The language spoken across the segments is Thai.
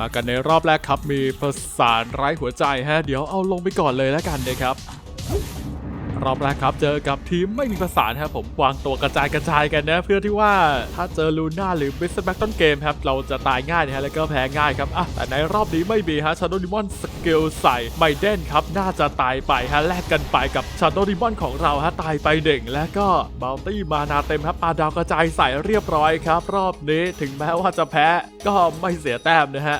มากันในรอบแรกครับมีประสานไร้หัวใจฮะ เดี๋ยวเอาลงไปก่อนเลยแล้วกันนะครับ รอบแรกครับเจอกับทีมไม่มีประสานครับผมวางตัวกระจายกระจายกันนะ เพื่อที่ว่าถ้าเจอลูน่าหรือเบสแบ็กต้นเกมครับเราจะตายง่ายนะฮะแล้วก็แพ้ง่ายครับอะแต่ในรอบนี้ไม่มีฮะชาโดดิมอนสกิลใส่ไมเดนครับน่าจะตายไปฮะแลกกันไปกับชาโดดิมอนของเราฮะตายไปเด่งและก็บาลตี้มานาเต็มครับปาดาวกระจายใส่เรียบร้อยครับ รอบนี้ถึงแม้ว่าจะแพ้ก็ไม่เสียแต้มนะฮะ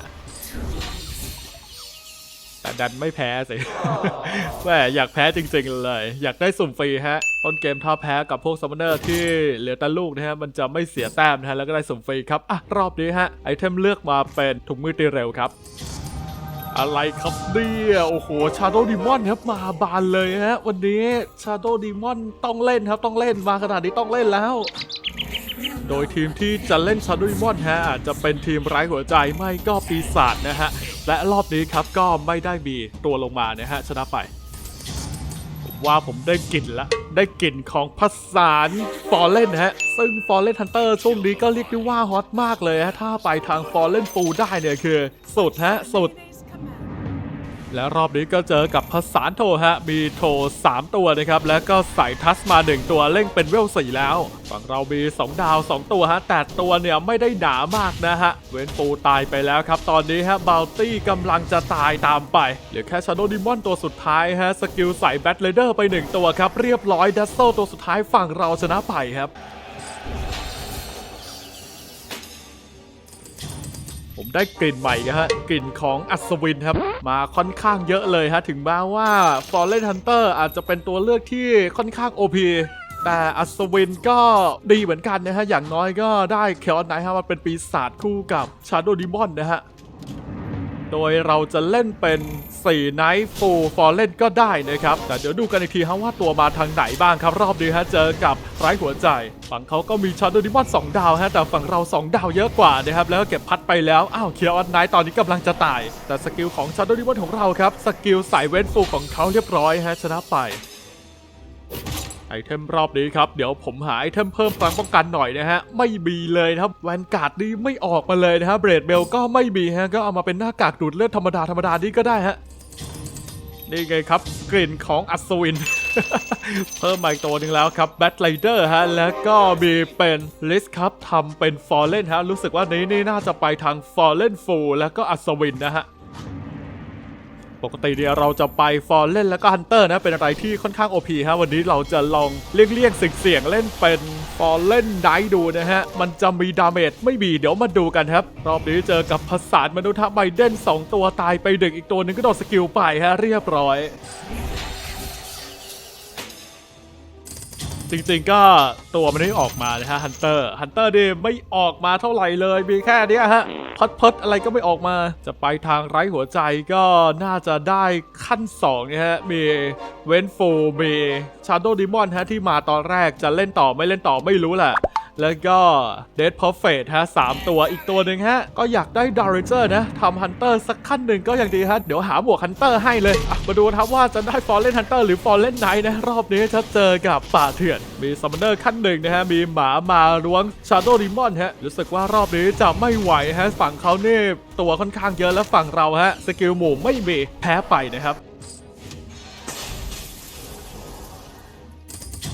แต่ดันไม่แพ้สิแหมอยากแพ้จริงๆเลย อยากได้สุ่มฟรีฮะ ต้นเกมถ้าแพ้กับพวกซัมมอนเนอร์ที่เหลือแต่ลูกนะฮะ มันจะไม่เสียแต้มนะฮะ แล้วก็ได้สุ่มฟรีครับ อะ รอบนี้ฮะ ไอเทมเลือกมาเป็นถุงมือตีเร็วครับ อะไรครับเนี่ย โอ้โห ชาโด w ดีมอนครับ มาบานเลยฮะ วันนี้ชาโด w ดีมอนต้องเล่นครับ ต้องเล่น มาขนาดนี้ต้องเล่นแล้วโดยทีมที่จะเล่นชาโด w ดีมอนฮะอาจจะเป็นทีมไร้หัวใจไม่ก็ปีศาจนะฮะ และรอบนี้ครับก็ไม่ได้มีตัวลงมานะฮะชนะไปว่าผมได้กลิ่นละ ได้กลิ่นของพัสานฟอร์เรนฮะ ซึ่งฟอร์เรนฮันเตอร์ช่วงนี้ก็เรียกได้ว่าฮอตมากเลยฮะ ถ้าไปทางฟอร์เรนฟูได้เนี่ยคือ สุดฮะ สุด และรอบนี้ก็เจอกับภาษานโทฮะ มีโท 3 ตัวนะครับ แล้วก็ใส่ทัสมา 1 ตัวเร่งเป็นเวล4แล้ว ฝั่งเรามี 2 ดาว 2 ตัวฮะ แต่ตัวเนี่ยไม่ได้หนามากนะฮะ เวนปูตายไปแล้วครับ ตอนนี้ฮะบ o ลตี้กำลังจะตายตามไป เหลือแค่ชาโดดิมอนตัวสุดท้ายฮะ สกิลใส่แบทเลเดอร์ไป 1 ตัวครับ เรียบร้อยดัซโซตัวสุดท้ายฝั่งเราชนะไปครับ ได้กลิ่นใหม่นะฮะกลิ่นของอัศวินครับ มาค่อนข้างเยอะเลยฮะถึงแม้ว่า Fallen Hunter อาจจะเป็นตัวเลือกที่ค่อนข้าง OP แต่อัศวินก็ดีเหมือนกันนะฮะ อย่างน้อยก็ได้เคออนไนท์ฮะมันเป็นปีศาจคู่กับชาโดดิมอนนะฮะ โดยเราจะเล่นเป็น4 Night Full Fallen ก็ได้นะครับ แต่เดี๋ยวดูกันอีกทีฮะว่าตัวมาทางไหนบ้างครับ รอบนี้ฮะเจอกับไร้หัวใจ ฝั่งเขาก็มีช็อตดิมอนสองดาวฮะแต่ฝั่งเรา 2 ดาวเยอะกว่านะครับ แล้วก็เก็บพัดไปแล้ว อ้าวเคียร์ออนไนท์ตอนนี้กำลังจะตาย แต่สกิลของชาร์ดดิมอนของเราครับ สกิลสายเว้นฟูของเขาเรียบร้อยฮะชนะไป ไอเทมรอบนี้ครับ เดี๋ยวผมหาไอเทมเพิ่มพลังป้องกันหน่อยนะฮะ ไม่มีเลยนะครับแวนการ์ดนี่ไม่ออกมาเลยนะฮะเบรดเบลก็ไม่มีฮะ ก็เอามาเป็นหน้ากากดูดเลือดธรรมดาธรรมดานี่ก็ได้ฮะ นี่ไงครับ กลิ่นของอัศวิน เพิ่มมาอีกตัวหนึ่งแล้วครับแบทไ i เดอร์ฮะ แล้วก็มีเป็นลิสครับทำเป็นฟอร์เรนฮะ รู้สึกว่านี้นี่น่าจะไปทางฟอร์เรนฟูแล้วก็อัศวินนะฮะ ปกติเนี่ยเราจะไปฟอร์เล่นแล้วก็ฮันเตอร์นะ เป็นอะไรที่ค่อนข้างโอพีฮะ วันนี้เราจะลองเลี่ยงเลี่ยงเสี่ยงเล่นเป็นฟอร์เล่นไดดูนะฮะ มันจะมีดาเมจไม่มีเดี๋ยวมาดูกันครับ รอบนี้เจอกับภาษามนุษย์ไบเดน2 ตัวตายไปดึกอีกตัวหนึ่งก็โดนสกิลไปฮะเรียบร้อย จริงๆก็ตัวมันไม่ออกมานะฮะฮันเตอร์ฮันเตอร์ดิไม่ออกมาเท่าไหร่เลย มีแค่เนี้ยฮะพัดพัดอะไรก็ไม่ออกมา จะไปทางไร้หัวใจก็น่าจะได้ขั้น2นะฮะ มีเวนฟูมีชาร์โดดิมอนฮะที่มาตอนแรกจะเล่นต่อไม่เล่นต่อไม่รู้แหละ แล้วก็เดดพอเฟตฮะสามตัวอีกตัวหนึ่งฮะ ก็อยากได้ดาริเจอร์นะทำฮันเตอร์สักขั้นหนึ่งก็ยังดีฮะ เดี๋ยวหาบวกฮันเตอร์ให้เลยมาดูครับว่าจะได้ฟอร์เรนฮันเตอร์หรือฟอร์เรนไนนะ รอบนี้จะเจอกับป่าเถื่อน มีซัมมอนเนอร์ขั้นหนึ่งนะฮะ มีหมามาล้วงชาโด w ดิมอนฮะ รู้สึกว่ารอบนี้จะไม่ไหวฮะฝั่งเขาเนี่ตัวค่อนข้างเยอะแล้วฝั่งเราฮะสกิลหมู่ไม่มีแพ้ไปนะครับ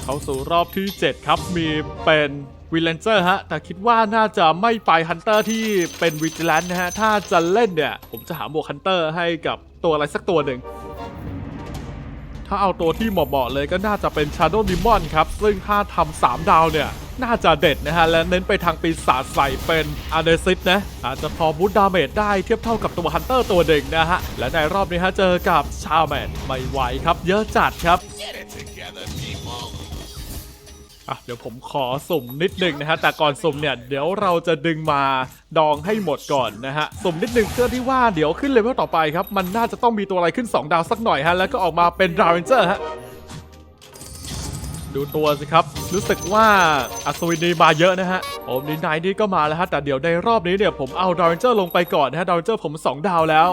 เข้าสู่รอบที่ 7 ครับมีเป็นวิลเลนเจอร์ฮะ แต่คิดว่าน่าจะไม่ไปฮันเตอร์ที่เป็นวิจิแลนนะฮะ ถ้าจะเล่นเนี่ย ผมจะหาบวกฮันเตอร์ให้กับตัวอะไรสักตัวหนึ่ง ถ้าเอาตัวที่เหมาะๆเลยก็น่าจะเป็น Shadow Demon ครับ ซึ่งถ้าทำ3ดาวเนี่ย น่าจะเด็ดนะฮะ และเน้นไปทางปีศาจใส่เป็นอาเดซิตนะ อาจจะพอบูตดาเมจได้เทียบเท่ากับตัวฮันเตอร์ตัวหนึ่งนะฮะ และในรอบนี้ฮะเจอกับชาแมนไม่ไหวครับ เยอะจัดครับ อะเดี๋ยวผมขอสุ่มนิดนึงนะฮะแต่ก่อนสุ่มเนี่ยเดี๋ยวเราจะดึงมาดองให้หมดก่อนนะฮะสุ่มนิดนึงเพื่อที่ว่าเดี๋ยวขึ้นเลเวลต่อไปครับ มันน่าจะต้องมีตัวอะไรขึ้น 2 ดาวสักหน่อยฮะแล้วก็ออกมาเป็นดาวเรนเจอร์ฮะดูตัวสิครับ รู้สึกว่าอัศวินนีมาเยอะนะฮะโอมนี่นายนี่ก็มาแล้วฮะแต่เดี๋ยวในรอบนี้เนี่ยผมเอาดาวเรนเจอร์ลงไปก่อนนะฮะดาวเรนเจอร์ผม 2 ดาวแล้ว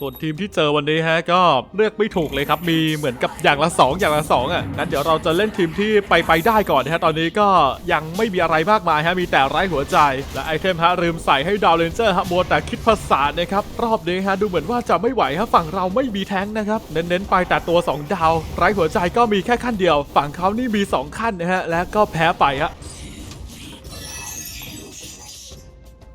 ส่วนทีมที่เจอวันนี้ฮะก็เลือกไม่ถูกเลยครับ มีเหมือนกับอย่างละ 2 อย่างละ 2อะงั้นเดี๋ยวเราจะเล่นทีมที่ไปไปได้ก่อนนะฮะตอนนี้ก็ยังไม่มีอะไรมากมายฮะมีแต่ไร้หัวใจ และไอเทมฮะลืมใส่ให้ดาวเลนเจอร์ฮะมัวแต่คิดภาษานะครับรอบนี้ฮะดูเหมือนว่าจะไม่ไหวฮะฝั่งเราไม่มีแท้งนะครับเน้นๆไปแต่ตัว 2 ดาว ไร้หัวใจก็มีแค่ขั้นเดียว ฝั่งเขานี่มี 2 ขั้นนะฮะและก็แพ้ไปฮะ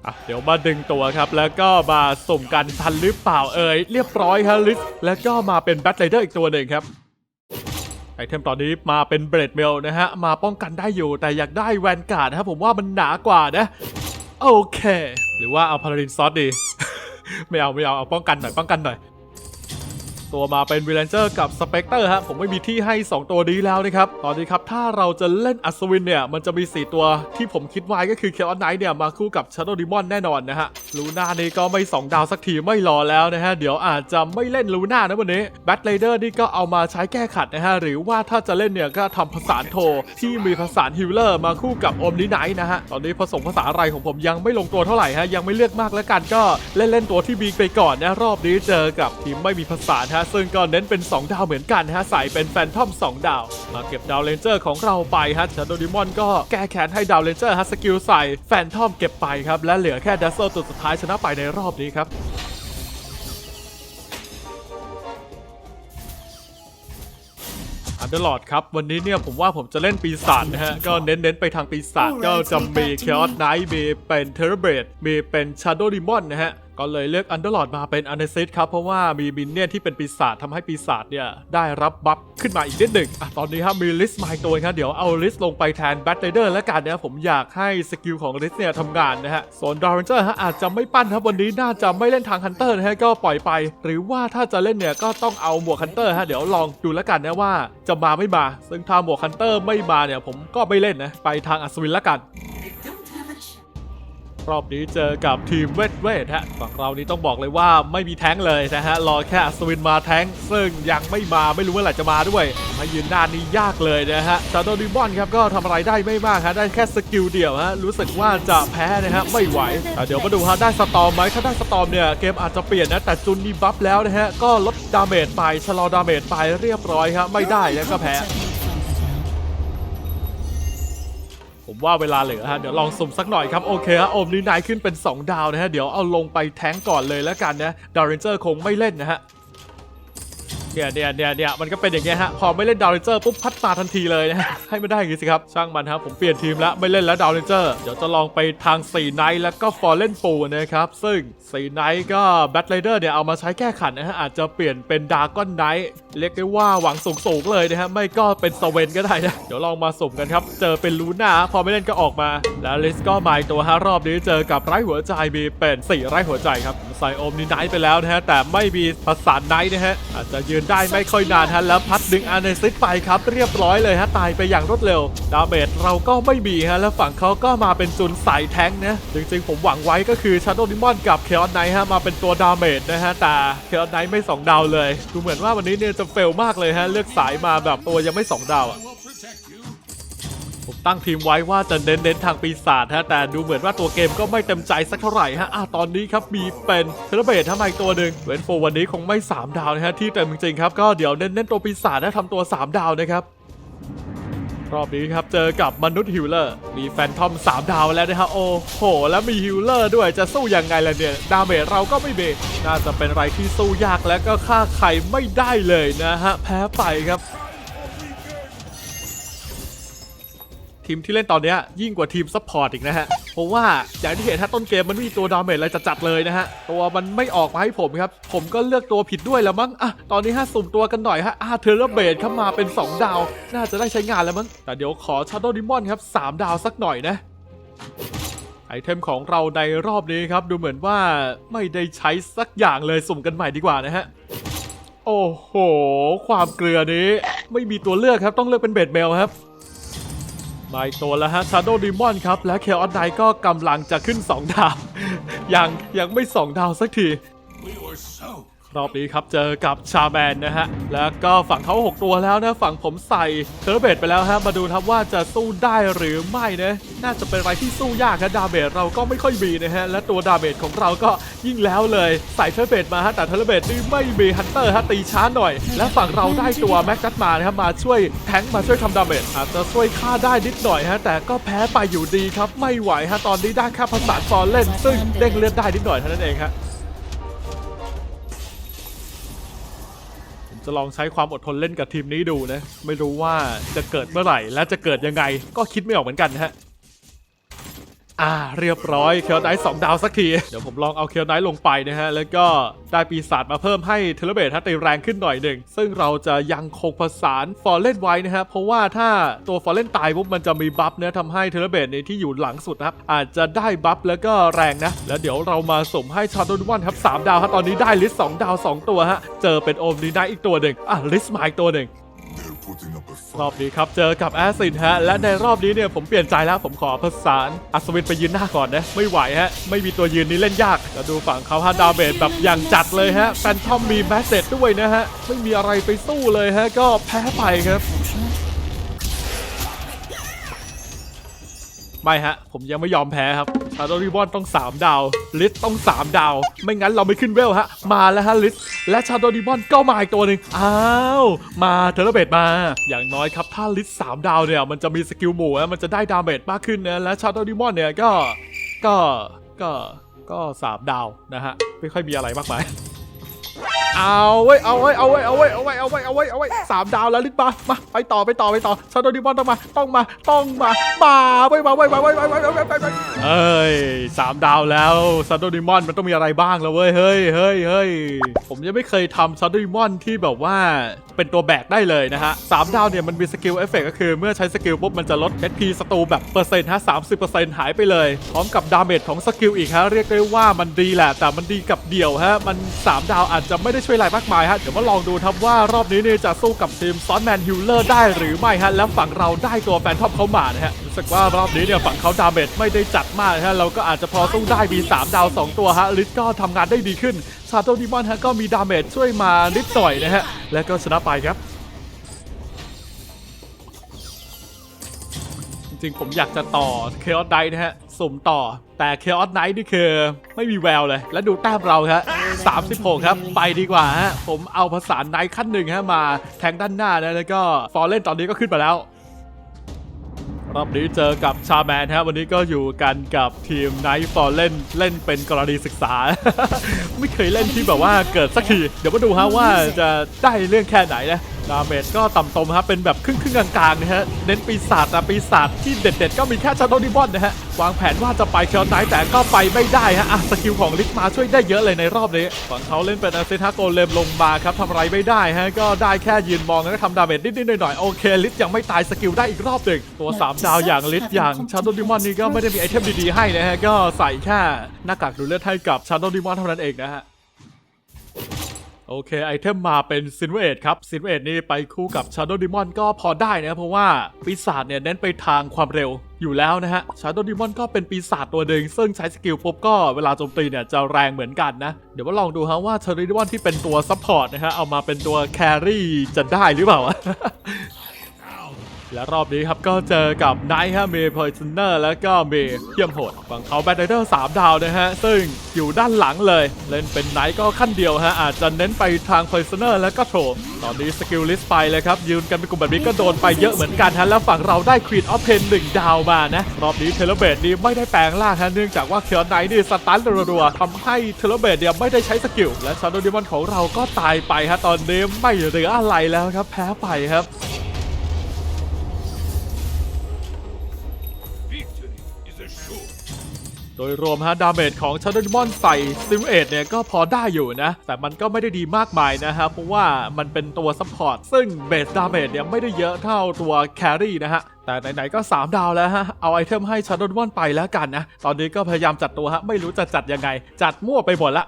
อะเดี๋ยวมาดึงตัวครับ แล้วก็มาสุ่มกันทันหรือเปล่าเอ่ยเรียบร้อยครับลิสแล้วก็มาเป็นแบทไรเดอร์อีกตัวหนึ่งครับไอเทมตอนนี้มาเป็นเบรดเมลนะฮะ มาป้องกันได้อยู่แต่อยากได้แวนการ์ดนะครับผมว่ามันหนากว่านะ โอเค หรือว่าเอาพาราดินซอสดี ไม่เอาไม่เอาเอาป้องกันหน่อยป้องกันหน่อย ตัวมาเป็นวิลเลนเจอร์กับสเปกเตอร์ฮะผมไม่มีที่ให้ 2 ตัวนี้แล้วนะครับ ตอนนี้ครับ ถ้าเราจะเล่นอัศวินเนี่ย มันจะมี 4 ตัวที่ผมคิดไว้ก็คือเคออนไนท์เนี่ย มาคู่กับชาร์โดดิมอนแน่นอนนะฮะลูน่านี่ก็ไม่ 2 ดาวสักทีไม่รอแล้วนะฮะ เดี๋ยวอาจจะไม่เล่นลูน่านะวันนี้แบทเลเดอร์นี่ก็เอามาใช้แก้ขัดนะฮะ หรือว่าถ้าจะเล่นเนี่ยก็ทำผสานโทที่มีผสานฮิลเลอร์มาคู่กับอมนิไนท์นะฮะตอนนี้ผสมผสาอะไรของผมยังไม่ลงตัวเท่าไหร่ฮะยังไม่เลือกมากแล้วกันก็เล่นเล่นตัวที่บีไปก่อนนะรอบนี้เจอกับทีมไม่มีผสาฮะซึ่งก็เน้นเป็น 2 ดาวเหมือนกันฮะใส่เป็นแฟนทอม 2 ดาว มาเก็บดาวเลนเจอร์ของเราไปฮะชาโดดิมอนก็แก้แค้นให้ดาวเลนเจอร์ฮะสกิลใส่แฟนทอมเก็บไปครับและเหลือแค่ดัซเซลตัวสุดท้ายชนะไปในรอบนี้ครับอันเดอร์ลอดครับ วันนี้เนี่ยผมว่าผมจะเล่นปีศาจนะฮะ ก็เน้น ๆ ไปทางปีศาจก็จะมีเคออสไนท์มีเป็นเทเรเบรดมีเป็นชาโดดิมอนนะฮะ ก็เลยเลือกอันเดอร์ลอดมาเป็นอ n น s ซิสครับ เพราะว่ามีมินเนี่ยนที่เป็นปีศาจทำให้ปีศาจเนี่ย ได้รับบัฟขึ้นมาอีกนิดหนึ่งอะตอนนี้ครับมีลิสต์มาตัวครับเดี๋ยวเอาลิสต์ลงไปแทนแบทเ r เดอร์แล้วกันนะผมอยากให้สกิลของลิสต์เนี่ยทำงานนะฮะส่วนดอร์เรนเจอร์ฮะอาจจะไม่ปั้นครับวันนี้น่าจะไม่เล่นทางฮันเตอร์นะฮะก็ปล่อยไป หรือว่าถ้าจะเล่นเนี่ยก็ต้องเอาหมวกฮันเตอร์ฮะเดี๋ยวลองดูแล้วกันนะว่าจะมาไม่มา ซึ่งถ้าหมวกฮันเตอร์ไม่มาเนี่ยผมก็ไม่เล่นนะไปทางอัศวินแล้วกัน รอบนี้เจอกับทีมเวทเวทฮะฝั่งเรานี้ต้องบอกเลยว่าไม่มีแท้งเลยนะฮะรอแค่อัศวินมาแท้งซึ่งยังไม่มาไม่รู้เมื่อไหร่จะมาด้วยมายืนหน้านี้ยากเลยนะฮะชาโดดิมอนครับก็ทำอะไรได้ไม่มากฮะได้แค่สกิลเดียวฮะรู้สึกว่าจะแพ้นะฮะไม่ไหวแต่เดี๋ยวมาดูฮะได้สตอมไหมถ้าได้สตอมเนี่ยเกมอาจจะเปลี่ยนนะแต่จุนนี่บัฟแล้วนะฮะก็ลดดาเมจไปชะลอดาเมจไปเรียบร้อยครับไม่ได้แล้วก็แพ้ ผมว่าเวลาเหลือฮะเดี๋ยวลองสุ่มสักหน่อยครับ โอเคฮะโอมนี่นายขึ้นเป็น 2 ดาวนะฮะ เดี๋ยวเอาลงไปแท้งก่อนเลยแล้วกันนะดาวเรนเจอร์คงไม่เล่นนะฮะ เนี่ยเนี่ยเนี่ยเนี่ยมันก็เป็นอย่างเงี้ยฮะ พอไม่เล่นดาวเรนเจอร์ปุ๊บพัดมาทันทีเลยนะฮะให้ไม่ได้อย่างงี้สิครับ ช่างมันครับผมเปลี่ยนทีมแล้วไม่เล่นแล้วดาวเรนเจอร์ เดี๋ยวจะลองไปทาง4ไนท์แล้วก็ฟอร์เล่นปูนะครับ ซึ่ง4ไนท์ก็แบทไรเดอร์เนี่ยเอามาใช้แก้ขัดนะฮะ อาจจะเปลี่ยนเป็นดากอนไนท์เรียกได้ว่าหวังสูงๆเลยนะฮะ ไม่ก็เป็นสเวนก็ได้นะ เดี๋ยวลองมาสุ่มกันครับ เจอเป็นลูน่าพอไม่เล่นก็ออกมา แล้วลิสก็มาตัวฮะรอบนี้เจอกับไร้หัวใจมีเป็นสี่ไร้หัวใจครับใส่โอมนี่ไนท์ไปแล้วนะฮะแต่ไม่มีประสานไนท์นะฮะอาจจะยืนได้ไม่ค่อยนานฮะแล้วพัดดึงอาร์เนซิสไปครับเรียบร้อยเลยฮะตายไปอย่างรวดเร็ว ดาเมจเราก็ไม่มีฮะแล้วฝั่งเขาก็มาเป็นจุนสายแท้งนะจริงๆ ผมหวังไว้ก็คือชาโดดิมอนกับเคออนไนท์ฮะมาเป็นตัวดาเมจนะฮะแต่เคออนไนท์ไม่สองดาวเลยดูเหมือนว่าวันนี้เนี่ยจะเฟลมากเลยฮะเลือกสายมาแบบตัวยังไม่สองดาวอะ ตั้งทีมไว้ว่าจะเน้นเน้นๆทางปีศาจฮะแต่ดูเหมือนว่าตัวเกมก็ไม่เต็มใจสักเท่าไหร่ฮะอะตอนนี้ครับมีเป็นเทเลเบททำไมตัวหนึ่งเวนโฟวันนี้คงไม่ 3 ดาวนะฮะที่เต็มจริงๆครับก็เดี๋ยวเน้นเน้นๆตัวปีศาจนะทำตัว 3 ดาวนะครับรอบนี้ครับเจอกับมนุษย์ฮิลเลอร์ มีแฟนทอม 3 ดาวแล้วนะฮะโอ้โห แล้วมีฮิลเลอร์ด้วยจะสู้ยังไงล่ะเนี่ย ดาเมจเราก็ไม่เบน่าจะเป็นอะไรที่สู้ยากและก็ฆ่าใครไม่ได้เลยนะฮะ แพ้ไปครับ ทีมที่เล่นตอนนี้ยิ่งกว่าทีมซัพพอร์ตอีกนะฮะ เพราะว่าอย่างที่เห็นถ้าต้นเกมมันไม่มีตัวดาเมจอะไรจัดๆเลยนะฮะ ตัวมันไม่ออกมาให้ผมครับ ผมก็เลือกตัวผิดด้วยแล้วมั้ง อะ ตอนนี้ฮะสุ่มตัวกันหน่อยฮะอาเทอร์เบดเข้ามาเป็น 2 ดาว น่าจะได้ใช้งานแล้วมั้ง แต่เดี๋ยวขอชาร์โดดิมอนครับ3ดาวสักหน่อยนะไอเทมของเราในรอบนี้ครับ ดูเหมือนว่าไม่ได้ใช้สักอย่างเลยสุ่มกันใหม่ดีกว่านะฮะ โอ้โห ความเกลือนี้ ไม่มีตัวเลือกครับต้องเลือกเป็นเบดเมลครับ มาอีกตัวแล้วฮะ Shadow Demon ครับ และเคออสไนก็กำลังจะขึ้น 2 ดาว ยังยังไม่ 2 ดาวสักที We were so รอบนี้ครับเจอกับชาแมนนะฮะ แล้วก็ฝั่งเขา6 ตัวแล้วนะ ฝั่งผมใส่เทอร์เบตไปแล้วฮะ มาดูครับว่าจะสู้ได้หรือไม่นะ น่าจะเป็นอะไรที่สู้ยากครับดาเมจเราก็ไม่ค่อยมีนะฮะ และตัวดาเมจของเราก็ยิ่งแล้วเลย ใส่เทอร์เบตมาฮะ แต่เทอร์เบตนี่ไม่มีฮันเตอร์ฮะตีช้าหน่อย และฝั่งเราได้ตัวแม็กกัตมานะครับมาช่วยแทงมาช่วยทำดาเมจอาจจะช่วยฆ่าได้นิดหน่อยฮะ แต่ก็แพ้ไปอยู่ดีครับ ไม่ไหวฮะ ตอนนี้ได้แค่ภาษาฟอร์เล่น ซึ่งเด้งเลือดได้นิดหน่อยเท่านั้นเองฮะ จะลองใช้ความอดทนเล่นกับทีมนี้ดูนะ ไม่รู้ว่าจะเกิดเมื่อไหร่และจะเกิดยังไง ก็คิดไม่ออกเหมือนกันฮะ อ่าเรียบร้อยเคียวไนท์สองดาวสักที เดี๋ยวผมลองเอาเคียวไนท์ลงไปนะฮะ แล้วก็ได้ปีศาจมาเพิ่มให้เทเลเบทถ้าตีแรงขึ้นหน่อยหนึ่ง ซึ่งเราจะยังคงผสานฟอร์เรนไว้นะฮะ เพราะว่าถ้าตัวฟอร์เรนตายปุ๊บมันจะมีบัฟเนี่ยทำให้เทเลเบทในที่อยู่หลังสุดนะครับ อาจจะได้บัฟแล้วก็แรงนะ แล้วเดี๋ยวเรามาสมให้ชาโดนวันครับ3ดาวครับตอนนี้ได้ลิสต์2ดาว2ตัวฮะเจอเป็นโอมนีไนท์อีกตัวหนึ่งอะลิสต์มาอีกตัวหนึ่ง รอบนี้ครับเจอกับแอสซินฮะ และในรอบนี้เนี่ยผมเปลี่ยนใจแล้วผมขอผสานอัศวินไปยืนหน้าก่อนนะ ไม่ไหวฮะ ไม่มีตัวยืนนี้เล่นยากแล้วดูฝั่งเขาฮะดาเมจแบบอย่างจัดเลยฮะแฟนทอมมีแมสเซจด้วยนะฮะ ไม่มีอะไรไปสู้เลยฮะ ก็แพ้ไปครับ ไม่ฮะ ผมยังไม่ยอมแพ้ครับชาโดริบอนต้อง 3 ดาว ลิสต้อง 3 ดาว ไม่งั้นเราไม่ขึ้นเวลฮะ มาแล้วฮะลิสและชาโดริบอนก็มาอีกตัวหนึ่งอ้าว มาเทเลเบตมา อย่างน้อยครับ ถ้าลิส3ดาวเนี่ย มันจะมีสกิลหมู่นะมันจะได้ดาเมจมากขึ้นนะ และชาโดริบอนเนี่ยก็ ก็ ก็ ก็3ดาวนะฮะ ไม่ค่อยมีอะไรมากมาย เอาไว้ยเอาไว้ยเอาไว้ยเอาไว้ยเอาไว้ยเอาไว้ยเอาไว้เอาไว้ยสามดาวแล้วลิศมามาไปต่อไปต่อไปต่อชาโดดิบอนต้องมาต้องมาต้องมามาไว้ยมาไว้ยมาไว้ยมาไว้ยมาไว้ยมาไว้เอ้ยสามดาวแล้วชาโดดิมอนมันต้องมีอะไรบ้างแล้วเว้ยเฮ้ยเฮ้ยเฮ้ยผมยังไม่เคยทำชาโดดิมอนที่แบบว่าเป็นตัวแบกได้เลยนะฮะสามดาวเนี่ยมันมีสกิลเอฟเฟกก็คือเมื่อใช้สกิลปุ๊บมันจะลด HP ศัตรูแบบเปอร์เซ็นต์ฮะสามสิบเปอร์เซ็นต์หายไปเลย พร้อมกับดาเมจของสกิลอีกฮะเรียกได้ว่ามันดีแหละแต่มันดีกับเดี่ยวฮะมัน3ดาวอาจจะไม่ได้ช่วยอะไรมากมายฮะเดี๋ยวมาลองดูครับว่ารอบนี้เนี่ยจะสู้กับทีมซอนแมนฮิลเลอร์ได้หรือไม่ฮะแล้วฝั่งเราได้ตัวแฟนทอมเขามานะฮะรู้สึกว่ารอบนี้เนี่ยฝั่งเขาดาเมจไม่ได้จัดมากนะฮะเราก็อาจจะพอสู้ได้มี 3 ดาว 2 ตัวฮะลิสก็ทำงานได้ดีขึ้นชาโตดิมอนฮะก็มีดาเมจช่วยมานิดหน่อยนะฮะแล้วก็ชนะไปครับจริงผมอยากจะต่อ Chaos Knight นะฮะ สุ่มต่อ แต่ Chaos Knight นี่คือไม่มีแววเลย แล้วดูแต้มเราครับ 36 ครับ ไปดีกว่าฮะ ผมเอาภาษาไนท์ขั้นหนึ่งฮะมาแทงด้านหน้านะแล้วก็ฟอร์เล่นตอนนี้ก็ขึ้นมาแล้วรอบนี้เจอกับชาแมนฮะวันนี้ก็อยู่กันกับทีมไนท์ฟอร์เล่นเล่นเป็นกรณีศึกษา ไม่เคยเล่นที่แบบว่าเกิดสักที เดี๋ยวมาดูฮะว่าจะได้เรื่องแค่ไหนนะ ดาเมจก็ต่ำตมครับเป็นแบบครึ่งครึ่งกลางๆนะฮะเน้นปีศาจแต่ปีศาจที่เด็ด ๆ ก็มีแค่ชาโดดิบอนนะฮะวางแผนว่าจะไปเคียวไนท์แต่ก็ไปไม่ได้ฮะอะสกิลของลิกมาช่วยได้เยอะเลยในรอบนี้ฝั่งเขาเล่นเป็นอาเซทาโกเลมลงมาครับทำอะไรไม่ได้ฮะก็ได้แค่ยืนมองแล้วก็ทำดาเมจนิดๆหน่อยๆโอเคลิสยังไม่ตายสกิลได้อีกรอบหนึ่งตัวสามดาวอย่างลิสอย่างชาโดดิมอนนี่ก็ไม่ได้มีไอเทมดีๆให้นะฮะก็ใส่แค่หน้ากากดูเลือดให้กับชาโดดิมอนเท่านั้นเองนะฮะ โอเค ไอเทมมาเป็นซินเวตครับซินเวตนี่ไปคู่กับชาร์โดดิมอนก็พอได้นะเพราะว่าปีศาจเนี่ยเน้นไปทางความเร็วอยู่แล้วนะฮะชาร์โดดิมอนก็เป็นปีศาจตัวหนึ่งซึ่งใช้สกิลปุ๊บก็เวลาโจมตีเนี่ยจะแรงเหมือนกันนะ เดี๋ยวมาลองดูฮะว่าชาร์โดดิมอนที่เป็นตัวซัพพอร์ตนะฮะเอามาเป็นตัวแครี่จะได้หรือเปล่า และรอบนี้ครับก็เจอกับไนท์ฮะเมย์พอยซเนอร์แล้วก็เมย์เทียมโหดฝั่งเขาแบทเดอร์สามดาวนะฮะ ซึ่งอยู่ด้านหลังเลย เล่นเป็นไนท์ก็ขั้นเดียวฮะ อาจจะเน้นไปทางพอยซเนอร์แล้วก็โถตอนนี้สกิลลิสไปเลยครับ ยืนกันเป็นกลุ่มแบบนี้ก็โดนไปเยอะเหมือนกันฮะ แล้วฝั่งเราได้ควีนออฟเพนหนึ่งดาวมานะ รอบนี้เทเลเบตนี่ไม่ได้แปลงร่างฮะเนื่องจากว่าเคียร์ไนท์นี่สตันรัวๆทำให้เทเลเบตเนี่ยไม่ได้ใช้สกิลและชาโดดิมอนของเราก็ตายไปฮะตอนนี้ไม่เหลืออะไรแล้วครับแพ้ไปครับ โดยรวมฮะดาเมจของชาร์ดมอนใส่ซิมเอตเนี่ยก็พอได้อยู่นะ แต่มันก็ไม่ได้ดีมากมายนะฮะเพราะว่ามันเป็นตัวซัพพอร์ตซึ่งเบสดาเมจเนี่ยไม่ได้เยอะเท่าตัวแครี่นะฮะแต่ไหนๆก็ 3 ดาวแล้วฮะ เอาไอเทมให้ชาร์ดมอนไปแล้วกันนะ ตอนนี้ก็พยายามจัดตัวฮะ ไม่รู้จะจัดยังไง จัดมั่วไปหมดละ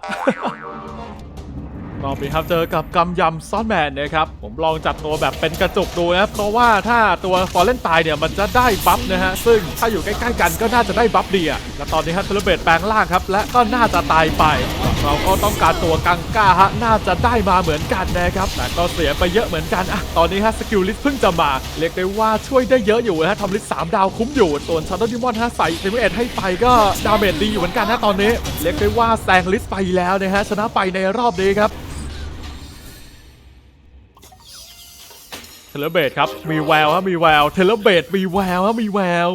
รอบนี้ครับเจอกับกำยำซ่อนแมนนะครับ ผมลองจัดตัวแบบเป็นกระจุกดูนะครับเพราะว่าถ้าตัวฟอร์เรนตายเนี่ยมันจะได้บัฟนะฮะ ซึ่งถ้าอยู่ใกล้ๆกันก็น่าจะได้บัฟดีอะและตอนนี้ฮะเทเลเบตแปลงล่างครับ และก็น่าจะตายไป เราก็ต้องการตัวกังก้าฮะน่าจะได้มาเหมือนกันนะครับแต่ก็เสียไปเยอะเหมือนกันอะตอนนี้ฮะสกิลลิสเพิ่งจะมาเรียกได้ว่าช่วยได้เยอะอยู่นะฮะทำลิสสามดาวคุ้มอยู่ส่วนชาร์ดดิมอนฮะใส่เซมิเอ็ดให้ไปก็ดาเมจดีอยู่เหมือนกันนะตอนนี้เรียกได้ว่าแซงลิสไปแล้วนะฮะชนะไปในรอบนี้ครับ เทเลเบตครับ มีแววฮะมีแววเทเลเบตมีแววฮะมีแวว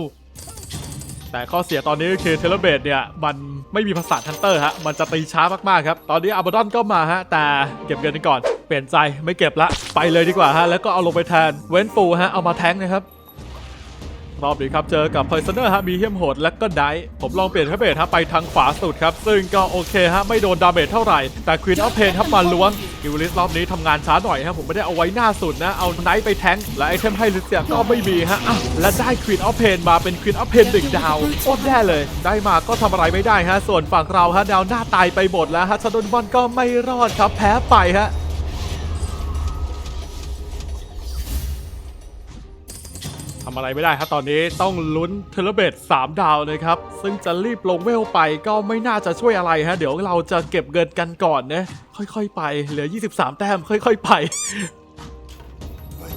แต่ข้อเสียตอนนี้ก็คือเทเลเบตเนี่ย มันไม่มีภาษาทันเตอร์ฮะ มันจะตีช้ามากๆครับ ตอนนี้อาบดอนก็มาฮะ แต่เก็บเงินก่อน เปลี่ยนใจไม่เก็บละ ไปเลยดีกว่าฮะ แล้วก็เอาลงไปแทน เว้นปูฮะ เอามาแทงนะครับ รอบนี้ครับ เจอกับเพอร์เซเนอร์ฮะมีเฮียมโหดและก็ไดฟ์ผมลองเปลี่ยนเทเลเบตฮะไปทางขวาสุดครับ ซึ่งก็โอเคฮะไม่โดนดาเมจเท่าไหร่ แต่ควีนออฟเพนครับมาล้วงกิวลิสรอบนี้ทำงานช้าหน่อยฮะผมไม่ได้เอาไว้หน้าสุดนะ เอาไนท์ไปแทงและไอเทมให้ลิเซียก็ไม่มีฮะอะและได้ควีนออฟเพนมาเป็นควีนออฟเพนหนึ่งดาวโคตรแย่เลย ได้มาก็ทำอะไรไม่ได้ฮะส่วนฝั่งเราฮะดาวหน้าตายไปหมดแล้วฮะชาโดนบอลก็ไม่รอดครับแพ้ไปฮะำอะไรไม่ได้ครับตอนนี้ต้องลุ้นเทเลเบต3 ดาวนะครับ ซึ่งจะรีบลงเวลไปก็ไม่น่าจะช่วยอะไรฮะ เดี๋ยวเราจะเก็บเงินกันก่อนนะ ค่อยๆไป เหลือ 23 แต้มค่อยๆไป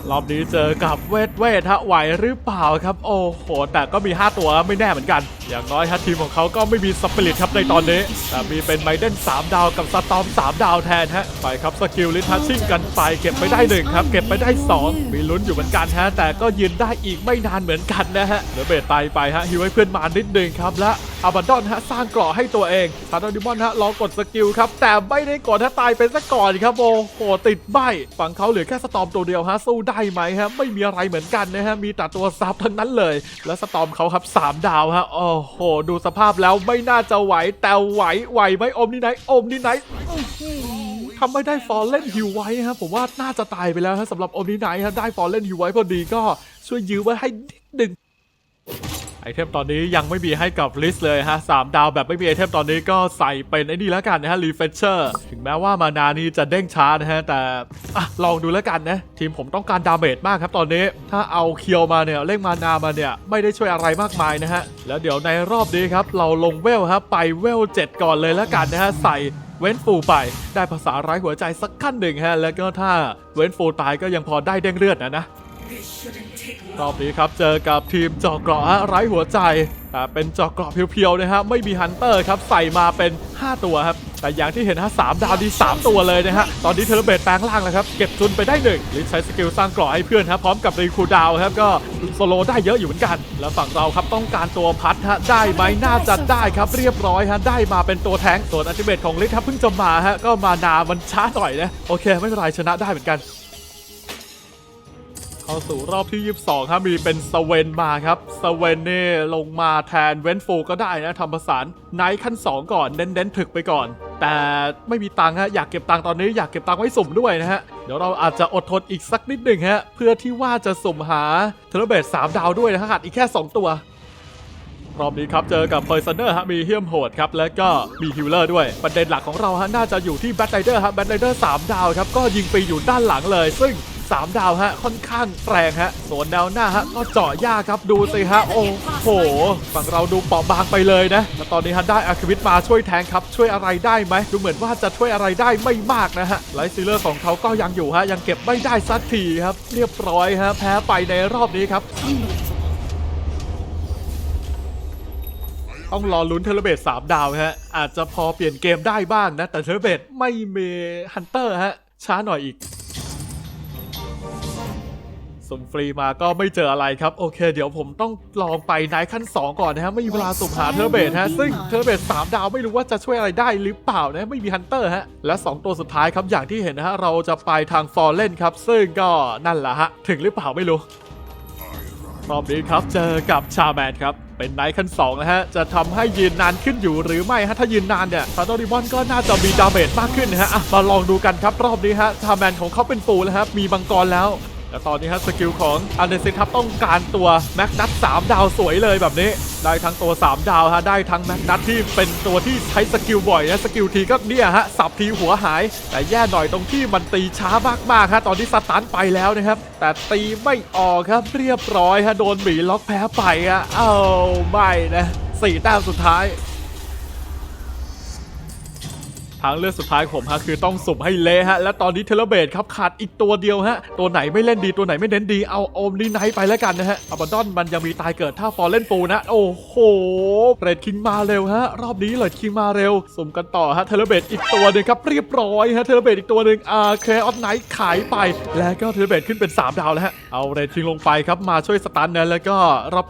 รอบนี้เจอกับเวทเวทฮะไหวหรือเปล่าครับ โอ้โห แต่ก็มี 5 ตัวไม่แน่เหมือนกัน อย่างน้อยฮะทีมของเขาก็ไม่มีสปิริตครับในตอนนี้แต่มีเป็นไมเดน3 ดาวกับสตอม 3 ดาวแทนฮะไปครับสกิลลิทัชชิ่งกันไปเก็บไปได้หนึ่งครับ เก็บไปได้ 2 มีลุ้นอยู่เหมือนกันฮะแต่ก็ยืนได้อีกไม่นานเหมือนกันนะฮะเหลือเบตตายไปฮะฮิวให้เพื่อนมานิดนึงครับและอาบันดอนฮะสร้างเกราะให้ตัวเองชาร์ดดิมอนฮะลองกดสกิลครับแต่ไม่ได้กดฮะตายไปซะก่อนครับโอ้โหติดใบฝั่งเขาเหลือแค่สตอมตัวเดียวฮะสู้ได้ไหมฮะไม่มีอะไรเหมือนกันนะฮะมีแต่ตัวซับทั้งนั้นเลย แล้วสตอมเขาครับ 3 ดาวฮะโอ้โห ดูสภาพแล้วไม่น่าจะไหว แต่ไหว ไหวไหมอมนี่ไหน อมนี่ไหนทำไม่ได้ฟอลเล่นฮิวไว้ฮะผมว่าน่าจะตายไปแล้วฮะสำหรับอมนี่ไหนฮะได้ฟอลเล่นฮิวไว้พอดีก็ช่วยยื้อไว้ให้นิดหนึ่ง ไอเทมตอนนี้ยังไม่มีให้กับลิสเลยฮะสามดาวแบบไม่มีไอเทมตอนนี้ก็ใส่เป็นไอ้นี่แล้วกันนะฮะรีเฟชเชอร์ถึงแม้ว่ามานานี้จะเด้งช้านะฮะ แต่อะลองดูแล้วกันนะ ทีมผมต้องการดาเมจมากครับตอนนี้ ถ้าเอาเคียวมาเนี่ยเร่งมานามาเนี่ย ไม่ได้ช่วยอะไรมากมายนะฮะ แล้วเดี๋ยวในรอบนี้ครับ เราลงเวลครับไปเวล7ก่อนเลยแล้วกันนะฮะใส่เว้นฟูไปได้ภาษาไร้หัวใจสักขั้นหนึ่งฮะแล้วก็ถ้าเว้นฟูตายก็ยังพอได้เด้งเลือดนะนะ รอบนี้ครับเจอกับทีมจาะเกราะไร้หัวใจแต่เป็นจาะเกราะเพียวๆนะฮะไม่มีฮันเตอร์ครับใส่มาเป็น 5 ตัวครับแต่อย่างที่เห็นฮะสามดาวดี 3 ตัวเลยนะฮะ ตอนนี้เทเลเบตแปลงล่างแล้วครับ เก็บจุนไปได้หนึ่งลิซใช้สกิลสร้างเกราะให้เพื่อนครับพร้อมกับรีคูดาวครับ ก็โซโลได้เยอะอยู่เหมือนกัน แล้วฝั่งเราครับต้องการตัวพัดฮะได้ไหมน่าจะได้ครับเรียบร้อยฮะได้มาเป็นตัวแทงส่วนอัลติเมทของลิซครับเพิ่งจะมาฮะก็มานามันช้าหน่อยนะโอเค ไม่เป็นไรชนะได้เหมือนกัน เข้าสู่รอบที่ 22 ครับมีเป็นสเวนมาครับสเวนเนี่ลงมาแทนเวนโฟก็ได้นะทำประสานไนท์ขั้น 2 ก่อนเน้นๆถึกไปก่อน แต่ไม่มีตังค์ฮะอยากเก็บตังค์ตอนนี้อยากเก็บตังค์ไว้สุ่มด้วยนะฮะ เดี๋ยวเราอาจจะอดทนอีกสักนิดหนึ่งฮะ เพื่อที่ว่าจะสุ่มหาเทเลเบต3ดาวด้วยนะฮะขาดอีกแค่ 2 ตัว รอบนี้ครับเจอกับเพอร์ซันเนอร์ฮะมีเฮียมโหดครับแล้วก็มีฮิลเลอร์ด้วย ประเด็นหลักของเราฮะน่าจะอยู่ที่แบทไรเดอร์ฮะแบทไรเดอร์3ดาวครับก็ยิงไปอยู่ด้านหลังเลย ซึ่ง 3 ดาวฮะค่อนข้างแรงฮะส่วนแนวหน้าฮะก็เจาะยากครับดูสิฮะโอ้โหฝั่งเราดูเปราะบางไปเลยนะแล้วตอนนี้ฮะได้อาควิทมาช่วยแทงครับช่วยอะไรได้ไหมดูเหมือนว่าจะช่วยอะไรได้ไม่มากนะฮะไลท์ซีเลอร์ของเขาก็ยังอยู่ฮะยังเก็บไม่ได้สักทีครับ เรียบร้อยฮะแพ้ไปในรอบนี้ครับต้องรอลุ้นเทเลเบต3ดาวฮะ อาจจะพอเปลี่ยนเกมได้บ้างนะ แต่เทเลเบตไม่มีฮันเตอร์ฮะ ช้าหน่อยอีก สุ่มฟรีมาก็ไม่เจออะไรครับ โอเค เดี๋ยวผมต้องลองไปไนท์ขั้น 2 ก่อนนะฮะ ไม่มีเวลาสุ่มหาเทเลเบตฮะ ซึ่งเทเลเบต3ดาวไม่รู้ว่าจะช่วยอะไรได้หรือเปล่านะ ไม่มีฮันเตอร์ฮะ และ 2 ตัวสุดท้ายครับ อย่างที่เห็นนะฮะ เราจะไปทางฟอร์เรนครับ ซึ่งก็นั่นแหละฮะ ถึงหรือเปล่าไม่รู้รอบนี้ครับเจอกับชาแมนครับ เป็นไนท์ขั้น2นะฮะ จะทำให้ยืนนานขึ้นอยู่หรือไม่ฮะ ถ้ายืนนานเนี่ยซาโตริบอนก็น่าจะมีดาเมจมากขึ้นนะฮะอะมาลองดูกันครับรอบนี้ฮะชาแมนของเขาเป็นฟูลแล้วครับมีบังกรแล้ว และตอนนี้ฮะสกิลของอันเดอร์ซิทับต้องการตัวแม็กนัท3ดาวสวยเลยแบบนี้ ได้ทั้งตัว 3 ดาวฮะได้ทั้งแม็กนัทที่เป็นตัวที่ใช้สกิลบ่อยนะสกิลทีก็เนี่ยฮะสับทีหัวหาย แต่แย่หน่อยตรงที่มันตีช้ามากๆฮะตอนที่สตันไปแล้วนะครับ แต่ตีไม่ออกครับเรียบร้อยฮะโดนหมีล็อกแพ้ไปฮะเอ้าไม่นะสี่แต้มสุดท้าย ทางเลือกสุดท้ายผมฮะคือต้องสุ่มให้เละฮะ และตอนนี้เทเลเบตครับขาดอีกตัวเดียวฮะ ตัวไหนไม่เล่นดีตัวไหนไม่เน้นดีเอาโอมลีไนท์ไปแล้วกันนะฮะอับดอนมันยังมีตายเกิดถ้าฟอร์เล่นปูนะ โอ้โหเรดคิงมาเร็วฮะ รอบนี้เรดคิงมาเร็ว สุ่มกันต่อฮะเทเลเบตอีกตัวหนึ่งครับเรียบร้อยฮะเทเลเบตอีกตัวหนึ่งอ่าเคออฟไนท์ขายไป แล้วก็เทเลเบตขึ้นเป็น 3 ดาวแล้วฮะเอาเรดคิงลงไปครับมาช่วยสตันนะแล้วก็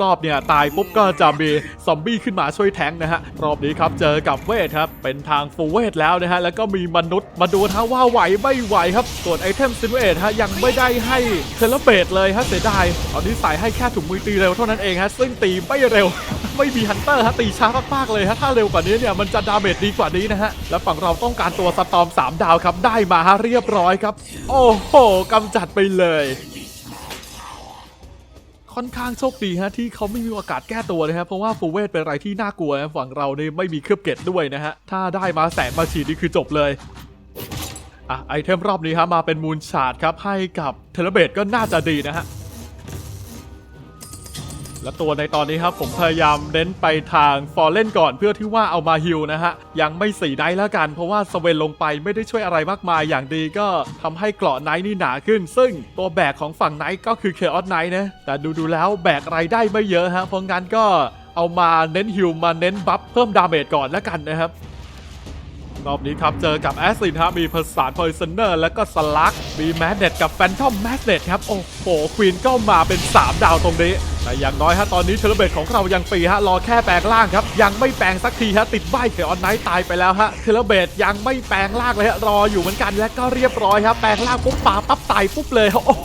รอบๆเนี่ยตายปุ๊บก็จะมีซอมบี้ขึ้นมาช่วยแทงนะฮะรอบนี้ครับเจอกับเวทครับเป็นทางฟูเวทแล้วนะฮะแล้วก็มีมนุษย์มาดูนะฮะว่าไหวไม่ไหวครับส่วนไอเทมซินเวทฮะยังไม่ได้ให้เทเลเบตเลยฮะเสียดายตอนนี้ใส่ให้แค่ถุงมือตีเร็วเท่านั้นเองฮะซึ่งตีไม่เร็ว ไม่มีฮันเตอร์ฮะตีช้ามากๆเลยฮะถ้าเร็วกว่านี้เนี่ยมันจะดาเมจดีกว่านี้นะฮะแล้วฝั่งเราต้องการตัวสตอม3 ดาวครับได้มาฮะเรียบร้อยครับ โอ้โหกำจัดไปเลย ค่อนข้างโชคดีฮะที่เขาไม่มีโอกาสแก้ตัวนะครับเพราะว่าฟูเวตเป็นอะไรที่น่ากลัวนะฝั่งเราเนี่ยไม่มีเครือบเกตด้วยนะฮะถ้าได้มาแสงมาฉีดนี่คือจบเลยอะไอเทมรอบนี้ครับมาเป็นมูลชาร์ดครับให้กับเทเลเบตก็น่าจะดีนะฮะ และตัวในตอนนี้ครับผมพยายามเน้นไปทางฟอร์เล่นก่อนเพื่อที่ว่าเอามาฮิลนะฮะ ยังไม่สีไนท์แล้วกัน เพราะว่าสเวนลงไปไม่ได้ช่วยอะไรมากมายอย่างดีก็ทำให้เกราะไนท์นี่หนาขึ้น ซึ่งตัวแบกของฝั่งไนท์ก็คือเคออสไนท์นะแต่ดูดูๆแล้วแบกอะไรได้ไม่เยอะฮะเพราะงั้นก็เอามาเน้นฮิลมาเน้นบัฟเพิ่มดาเมจก่อนแล้วกันนะครับ รอบนี้ครับ เจอกับแอสซินฮะมีภาษาพอยเซนเนอร์แล้วก็สลัก มีแมสเนตกับแฟนทอมแมสเนตครับ โอ้โห ควีนก็มาเป็น 3 ดาวตรงนี้ แต่อย่างน้อยฮะตอนนี้เทเลเบตของเรายังฟรีฮะ รอแค่แปลงร่างครับ ยังไม่แปลงสักทีฮะ ติดใบเขออนไนท์ตายไปแล้วฮะเทเลเบตยังไม่แปลงร่างเลยฮะรออยู่เหมือนกันและก็เรียบร้อยครับแปลงร่างปุ๊บป่าปั๊บตายปุ๊บเลยโอ้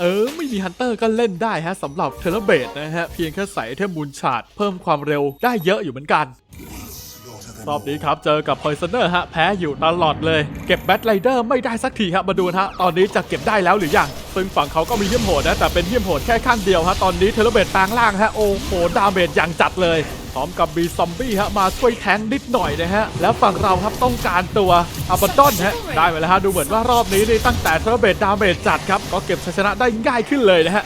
เออ ไม่มีฮันเตอร์ก็เล่นได้ฮะสำหรับเทเลเบตนะฮะ เพียงแค่ใส่เทมมูลชาร์ดเพิ่มความเร็วได้เยอะอยู่เหมือนกันรอบนี้ครับเจอกับพอยซเนอร์ฮะ แพ้อยู่ตลอดเลย เก็บแบทไรเดอร์ไม่ได้สักทีครับมาดูนะฮะ ตอนนี้จะเก็บได้แล้วหรือยัง ซึ่งฝั่งเขาก็มีเยี่ยมโหดนะ แต่เป็นเยี่ยมโหดแค่ข้างเดียวฮะ ตอนนี้เทเลเบตแปลงล่างฮะ โอ้โห ดาเมจอย่างจัดเลย พร้อมกับมีซอมบี้ฮะมาช่วยแทงนิดหน่อยนะฮะ แล้วฝั่งเราครับต้องการตัวอับดอนฮะได้ไปแล้วฮะดูเหมือนว่ารอบนี้นี่ตั้งแต่เทเลเบตดาเมจจัดครับก็เก็บชัยชนะได้ง่ายขึ้นเลยนะฮะ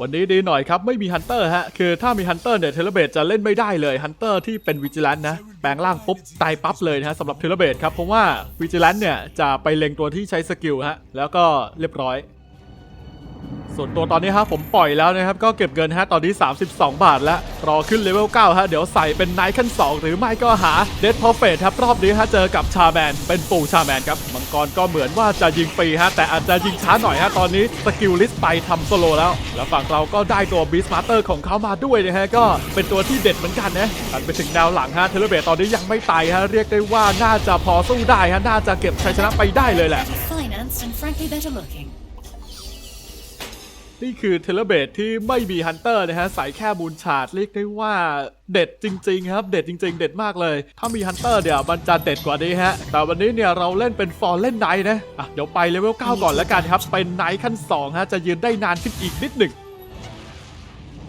วันนี้ดีหน่อยครับ ไม่มีฮันเตอร์ฮะ คือถ้ามีฮันเตอร์เนี่ยเทเลเบตจะเล่นไม่ได้เลยฮันเตอร์ที่เป็นวิจิลันนะ แปลงร่างปุ๊บ ตายปั๊บเลยนะฮะสำหรับเทเลเบตครับ เพราะว่าวิจิลันเนี่ย จะไปเล็งตัวที่ใช้สกิลฮะ แล้วก็เรียบร้อย ส่วนตัวตอนนี้ฮะผมปล่อยแล้วนะครับ ก็เก็บเงินฮะตอนนี้ 32 บาทแล้ว รอขึ้นเลเวล9ฮะเดี๋ยวใส่เป็นไนท์ขั้น 2 หรือไม่ก็หาเดดพอเฟตครับรอบนี้ฮะเจอกับชาแมน เป็นปู่ชาแมนครับ มังกรก็เหมือนว่าจะยิงฟรีฮะแต่อาจจะยิงช้าหน่อยฮะตอนนี้สกิลลิสไปทำโซโลแล้ว แล้วฝั่งเราก็ได้ตัวบีสมาร์เตอร์ของเขามาด้วยนะฮะก็เป็นตัวที่เด็ดเหมือนกันนะถันไปถึงแนวหลังฮะเทเลเบตตอนนี้ยังไม่ตายฮะเรียกได้ว่าน่าจะพอสู้ได้ฮะน่าจะเก็บชัยชนะไปได้เลยแหละ นี่คือเทเลเบตที่ไม่มีฮันเตอร์นะฮะใส่แค่บูนชาร์ดเรียกได้ว่าเด็ดจริงๆครับเด็ดจริง ๆ เด็ดมากเลย ถ้ามีฮันเตอร์เดี๋ยวมันจะเด็ดกว่านี้ฮะ แต่วันนี้เนี่ยเราเล่นเป็นฟอร์เล่นไนท์นะอะเดี๋ยวไปเลเวล9ก่อนแล้วกันครับ เป็นไนท์ขั้น2ฮะจะยืนได้นานขึ้นอีกนิดหนึ่ง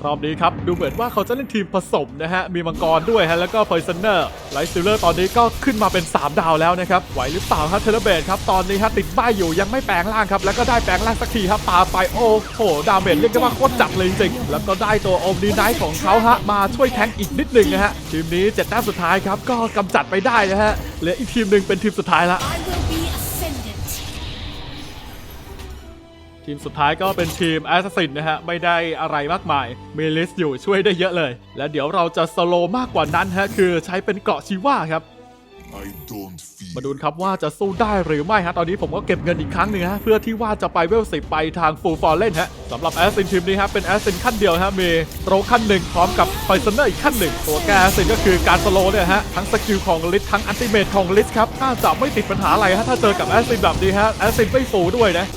รอบนี้ครับ ดูเหมือนว่าเขาจะเล่นทีมผสมนะฮะ มีมังกรด้วยฮะ แล้วก็เพอร์เซนเนอร์ไลท์ซิลเลอร์ตอนนี้ก็ขึ้นมาเป็น 3 ดาวแล้วนะครับ ไหวหรือเปล่าครับเทเลเบตครับ ตอนนี้ฮะติดบ้ายอยู่ยังไม่แปลงร่างครับ แล้วก็ได้แปลงร่างสักทีครับปาไปโอ้โห ดาเมจเรียกได้ว่าโคตรจัดเลยจริงๆแล้วก็ได้ตัวโอมดีไนท์ของเขาฮะมาช่วยแทงอีกนิดหนึ่งนะฮะทีมนี้เจ็ดแต้มสุดท้ายครับก็กำจัดไปได้นะฮะเหลืออีกทีมหนึ่งเป็นทีมสุดท้ายละ ทีมสุดท้ายก็เป็นทีมแอสซินนะฮะ ไม่ได้อะไรมากมายมีลิสอยู่ช่วยได้เยอะเลย และเดี๋ยวเราจะสโลว์มากกว่านั้นฮะ คือใช้เป็นเกราะชีว่าครับ I don't fear. มาดูครับว่าจะสู้ได้หรือไม่ฮะ ตอนนี้ผมก็เก็บเงินอีกครั้งหนึ่งฮะ เพื่อที่ว่าจะไปเวลสิไปทางฟูลฟอร์เล่นฮะสำหรับแอสซินทีมนี้ฮะ เป็นแอสซินขั้นเดียวฮะมีโรขั้นหนึ่งพร้อมกับไฟซเนอร์อีกขั้นหนึ่งตัวแกแอสซินก็คือการสโลว์เนี่ยฮะทั้งสกิลของลิสทั้งอันติเมทของลิสครับน่าจะไม่ติดปัญหาอะไรฮะถ้าเจอกับแอสซินแบบนี้ฮะแอสซินไม่ฟูลด้วยนะ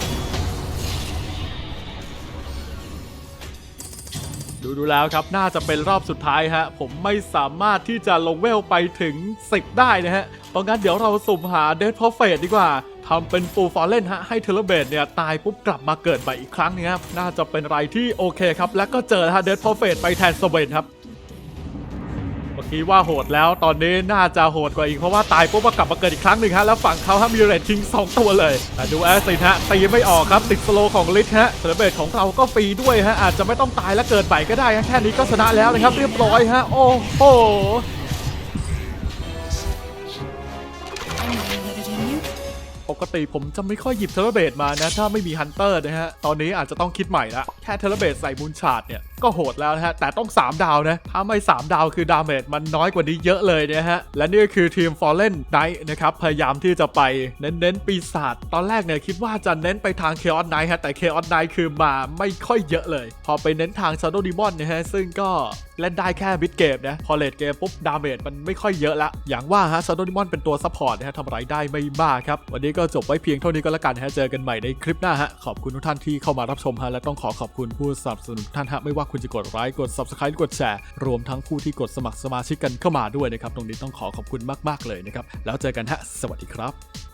ดูดูแล้วครับน่าจะเป็นรอบสุดท้ายฮะผมไม่สามารถที่จะลงเวลไปถึง 10 ได้นะฮะตราะงั้นเดี๋ยวเราสุ่มหาเดทพอเฟตดีกว่าทำเป็นฟูลฟอร์เล่นฮะให้เทเลเบตเนี่ยตายปุ๊บกลับมาเกิดใหม่อีกครั้งนึงครับน่าจะเป็นอะไรที่โอเคครับ และก็เจอฮะเดทพอเฟตไปแทนสเวนครับ เมื่อกี้ว่าโหดแล้วตอนนี้น่าจะโหดกว่าอีกเพราะว่าตายปุ๊บก็กลับมาเกิดอีกครั้งหนึ่งฮะแล้วฝั่งเขาฮะมีเรททิ้งสองตัวเลยแต่ดูแอสซินฮะตีไม่ออกครับติดสโลของลิทฮะเทเลเบตของเราก็ฟรีด้วยฮะอาจจะไม่ต้องตายและเกิดใหม่ก็ได้แค่นี้ก็ชนะแล้วนะครับเรียบร้อยฮะโอ้โหปกติผมจะไม่ค่อยหยิบเทเลเบตมานะ ถ้าไม่มีฮันเตอร์นะฮะ ตอนนี้อาจจะต้องคิดใหม่ละ แค่เทเลเบตใส่มูลชาร์ดเนี่ย ก็โหดแล้วนะฮะ แต่ต้อง 3 ดาวนะ ถ้าไม่ 3 ดาวคือดาเมจมันน้อยกว่านี้เยอะเลยนะฮะ และนี่ก็คือทีม Fallen Knight นะครับ พยายามที่จะไปเน้นๆปีศาจตอนแรกเนี่ยคิดว่าจะเน้นไปทาง Chaos Knight ฮะแต่ Chaos Knight คือมาไม่ค่อยเยอะเลย พอไปเน้นทาง Shadow Demon นะฮะซึ่งก็เล่นได้แค่บิดเกมนะ พอเลดเกมปุ๊บดาเมจมันไม่ค่อยเยอะละ อย่างว่าฮะซาโดนิมอนเป็นตัวซัพพอร์ตนะฮะทำอะไรได้ไม่มากครับ วันนี้ก็จบไว้เพียงเท่านี้ก็แล้วกันฮะ เจอกันใหม่ในคลิปหน้าฮะ ขอบคุณทุกท่านที่เข้ามารับชมฮะ และต้องขอขอบคุณผู้สนับสนุนทุกท่านฮะ ไม่ว่าคุณจะกดไลค์กด subscribe กดแชร์รวมทั้งผู้ที่กดสมัครสมาชิกกันเข้ามาด้วยนะครับ ตรงนี้ต้องขอขอบคุณมาก ๆ เลยนะครับ แล้วเจอกันฮะ สวัสดีครับ